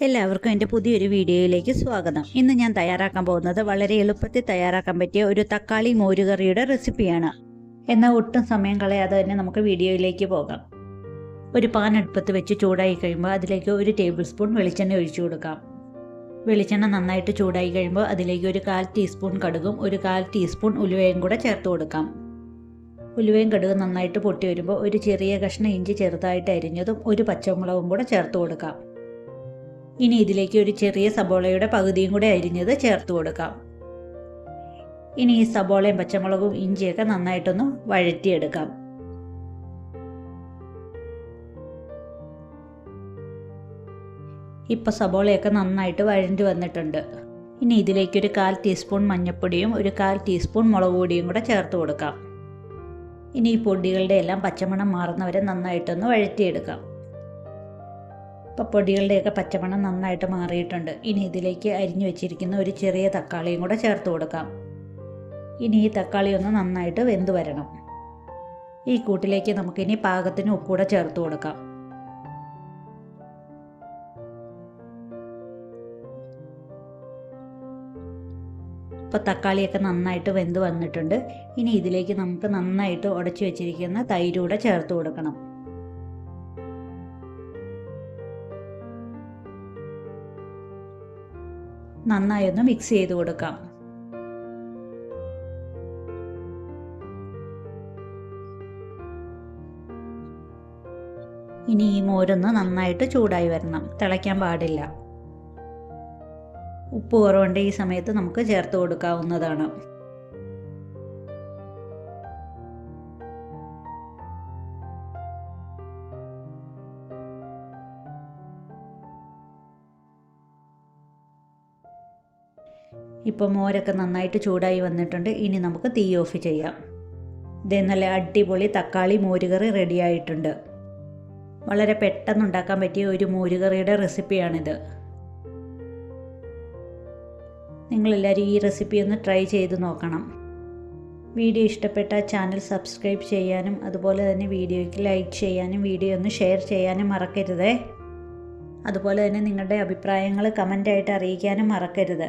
എല്ലാവർക്കും എന്റെ പുതിയൊരു വീഡിയോയിലേക്ക് സ്വാഗതം. ഇന്ന് ഞാൻ തയ്യാറാക്കാൻ പോകുന്നത് വളരെ എളുപ്പത്തിൽ തയ്യാറാക്കാൻ പറ്റിയ ഒരു തക്കാളി മോരുകറിയുടെ റെസിപ്പിയാണ്. എന്നാൽ ഒട്ടും സമയം കളയാതെ തന്നെ നമുക്ക് വീഡിയോയിലേക്ക് പോകാം. ഒരു പാൻ അടുപ്പത്ത് വെച്ച് ചൂടായി കഴിയുമ്പോൾ അതിലേക്ക് ഒരു ടേബിൾ സ്പൂൺ വെളിച്ചെണ്ണ ഒഴിച്ചു കൊടുക്കാം. വെളിച്ചെണ്ണ നന്നായിട്ട് ചൂടായി കഴിയുമ്പോൾ അതിലേക്ക് ഒരു കാൽ ടീസ്പൂൺ കടുകും ഒരു കാൽ ടീസ്പൂൺ ഉലുവയും കൂടെ ചേർത്ത് കൊടുക്കാം. ഉലുവയും കടുകും നന്നായിട്ട് പൊട്ടി വരുമ്പോൾ ഒരു ചെറിയ കഷ്ണം ഇഞ്ചി ചെറുതായിട്ട് അരിഞ്ഞതും ഒരു പച്ചമുളകും കൂടെ ചേർത്ത് കൊടുക്കാം. ഇനി ഇതിലേക്ക് ഒരു ചെറിയ സബോളയുടെ പകുതിയും കൂടെ അരിഞ്ഞത് ചേർത്ത് കൊടുക്കാം. ഇനി ഈ സബോളയും പച്ചമുളകും ഇഞ്ചിയൊക്കെ നന്നായിട്ടൊന്ന് വഴറ്റിയെടുക്കാം. ഇപ്പോൾ സബോളയൊക്കെ നന്നായിട്ട് വഴണ്ടി വന്നിട്ടുണ്ട്. ഇനി ഇതിലേക്ക് ഒരു കാൽ ടീസ്പൂൺ മഞ്ഞൾപ്പൊടിയും ഒരു കാൽ ടീസ്പൂൺ മുളക് പൊടിയും കൂടെ ചേർത്ത് കൊടുക്കാം. ഇനി ഈ പൊടികളുടെ എല്ലാം പച്ചമണം മാറുന്നവരെ നന്നായിട്ടൊന്ന് വഴറ്റിയെടുക്കാം. ഇപ്പോൾ പൊടികളുടെയൊക്കെ പച്ചമണം നന്നായിട്ട് മാറിയിട്ടുണ്ട്. ഇനി ഇതിലേക്ക് അരിഞ്ഞു വെച്ചിരിക്കുന്ന ഒരു ചെറിയ തക്കാളിയും കൂടെ ചേർത്ത് കൊടുക്കാം. ഇനി ഈ തക്കാളി ഒന്ന് നന്നായിട്ട് വെന്ത് വരണം. ഈ കൂട്ടിലേക്ക് നമുക്കിനി പാകത്തിന് ഉപ്പൂടെ ചേർത്ത് കൊടുക്കാം. ഇപ്പോൾ തക്കാളിയൊക്കെ നന്നായിട്ട് വെന്ത് വന്നിട്ടുണ്ട്. ഇനി ഇതിലേക്ക് നമുക്ക് നന്നായിട്ട് ഉടച്ചു വെച്ചിരിക്കുന്ന തൈരൂടെ ചേർത്ത് കൊടുക്കണം. നന്നായി ഒന്ന് മിക്സ് ചെയ്ത് കൊടുക്കാം. ഇനി ഈ മോരൊന്ന് നന്നായിട്ട് ചൂടായി വരണം. തിളയ്ക്കാൻ പാടില്ല. ഉപ്പ് കുറവുണ്ട് ഈ സമയത്ത് നമുക്ക് ചേർത്ത് കൊടുക്കാവുന്നതാണ്. ഇപ്പോൾ മോരൊക്കെ നന്നായിട്ട് ചൂടായി വന്നിട്ടുണ്ട്. ഇനി നമുക്ക് തീ ഓഫ് ചെയ്യാം. ഇതേ നല്ല അടിപൊളി തക്കാളി മോരുകറി റെഡിയായിട്ടുണ്ട് വളരെ പെട്ടെന്ന് ഉണ്ടാക്കാൻ പറ്റിയ ഒരു മോരുകറിയുടെ റെസിപ്പിയാണിത്. നിങ്ങളെല്ലാവരും ഈ റെസിപ്പി ഒന്ന് ട്രൈ ചെയ്ത് നോക്കണം. വീഡിയോ ഇഷ്ടപ്പെട്ട ചാനൽ സബ്സ്ക്രൈബ് ചെയ്യാനും അതുപോലെ തന്നെ വീഡിയോയ്ക്ക് ലൈക്ക് ചെയ്യാനും വീഡിയോ ഒന്ന് ഷെയർ ചെയ്യാനും മറക്കരുതേ. അതുപോലെ തന്നെ നിങ്ങളുടെ അഭിപ്രായങ്ങൾ കമന്റായിട്ട് അറിയിക്കാനും മറക്കരുത്.